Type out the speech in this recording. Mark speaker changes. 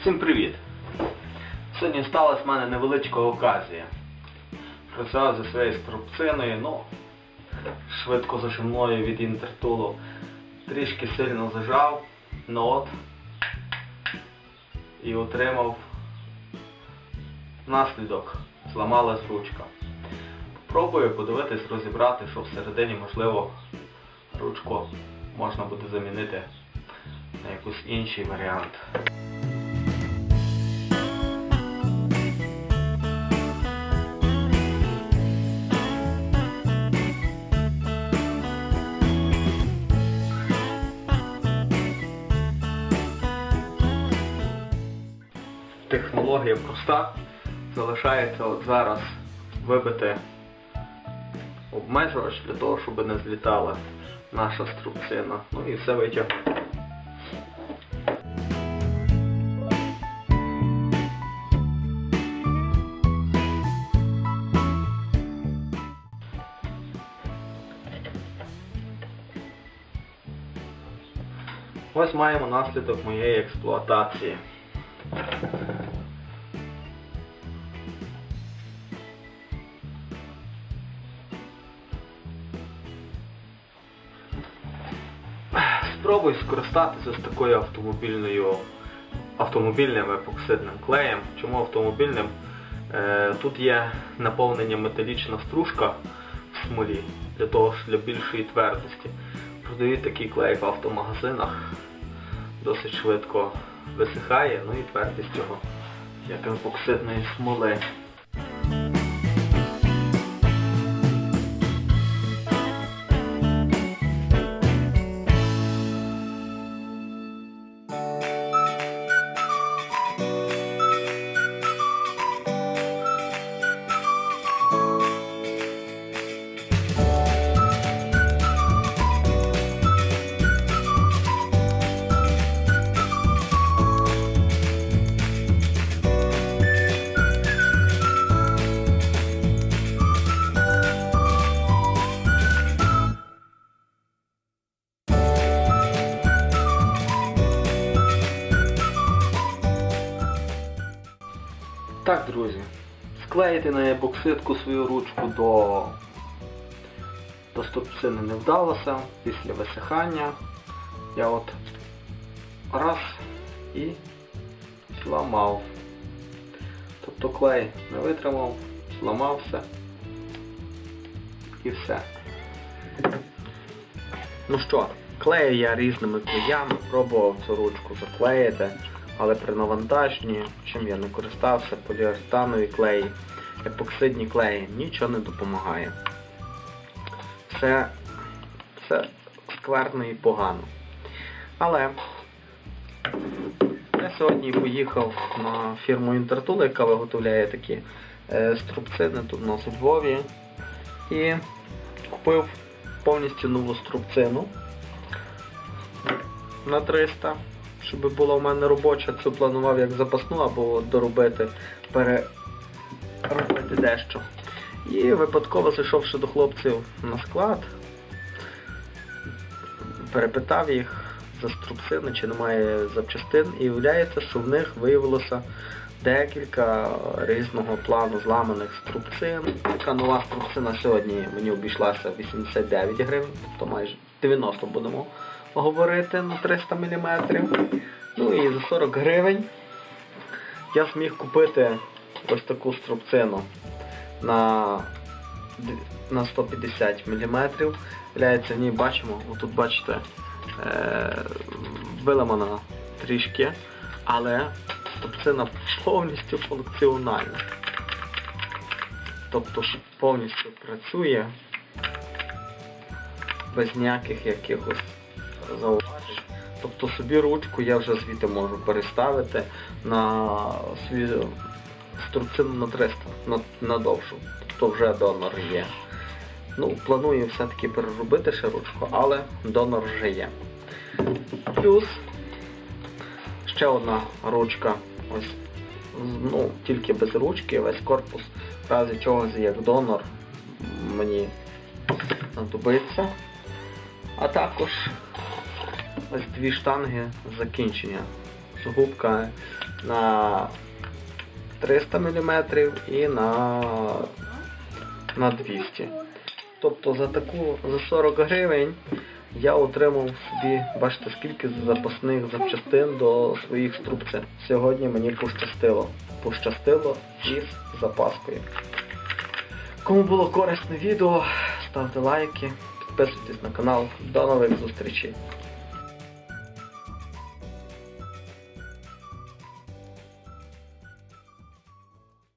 Speaker 1: Всім привіт! Сьогодні сталася в мене невеличка оказія. Працював зі своєю струбциною, ну, швидко зажимною від інтертулу. Трішки сильно зажав, ну от, і отримав наслідок. Зламалась ручка. Пробую подивитись, розібрати, що всередині, можливо, ручку можна буде замінити на якийсь інший варіант. Технологія проста. Залишається от зараз вибити обмежувач для того, щоб не злітала наша струбцина. Ну і все витягнути. Ось маємо наслідок моєї експлуатації. Спробуй скористатися з такою автомобільною автомобільним епоксидним клеєм. Чому автомобільним? Е, тут є наповнення металічна стружка в смолі для того, для більшої твердості. Продають такий клей в автомагазинах, досить швидко висихає, ну і твердість його, як епоксидної смоли. Так, друзі, склеїти на епоксидку свою ручку до, до стопцини не вдалося після висихання. Я от раз і зламав. Тобто клей не витримав, зламався і все. Ну що, клею я різними клеями, пробував цю ручку заклеїти, але при навантаженні, чим я не користався, поліуретанові клеї, епоксидні клеї, нічого не допомагає. Все, все скверно і погано. Але я сьогодні поїхав на фірму Інтертул, яка виготовляє такі е, струбцини тут у нас у Львові. І купив повністю нову струбцину на 300, щоб була в мене робоча, цю планував як запасну або доробити, переробити дещо. І випадково зайшовши до хлопців на склад, перепитав їх за струбцини, чи немає запчастин, і виявляється, що в них виявилося декілька різного плану зламаних струбцин. Така нова струбцина сьогодні мені обійшлася 89 гривень, тобто майже 90 будемо говорити на 300 мм. Ну і за 40 гривень я зміг купити ось таку струбцину на, на 150 мм. Виявляється, в ній бачимо, отут бачите, е, виламана трішки, але струбцина повністю функціональна. Тобто повністю працює без ніяких якихось зауважень. Тобто собі ручку я вже звідти можу переставити на свою струбцину на 300, на, на довшу. Тобто вже донор є. Ну, планую все-таки переробити ще ручку, але донор вже є. Плюс ще одна ручка. Ось, ну, тільки без ручки, весь корпус, в разі чогось як донор мені знадобиться. А також ось дві штанги закінчення згубка на 300 мм і на, на 200 Тобто за таку за 40 гривень я отримав собі, бачите, скільки запасних запчастин до своїх струбцин. Сьогодні мені пощастило. Пощастило із запаскою. Кому було корисне відео, ставте лайки, підписуйтесь на канал. До нових зустрічей.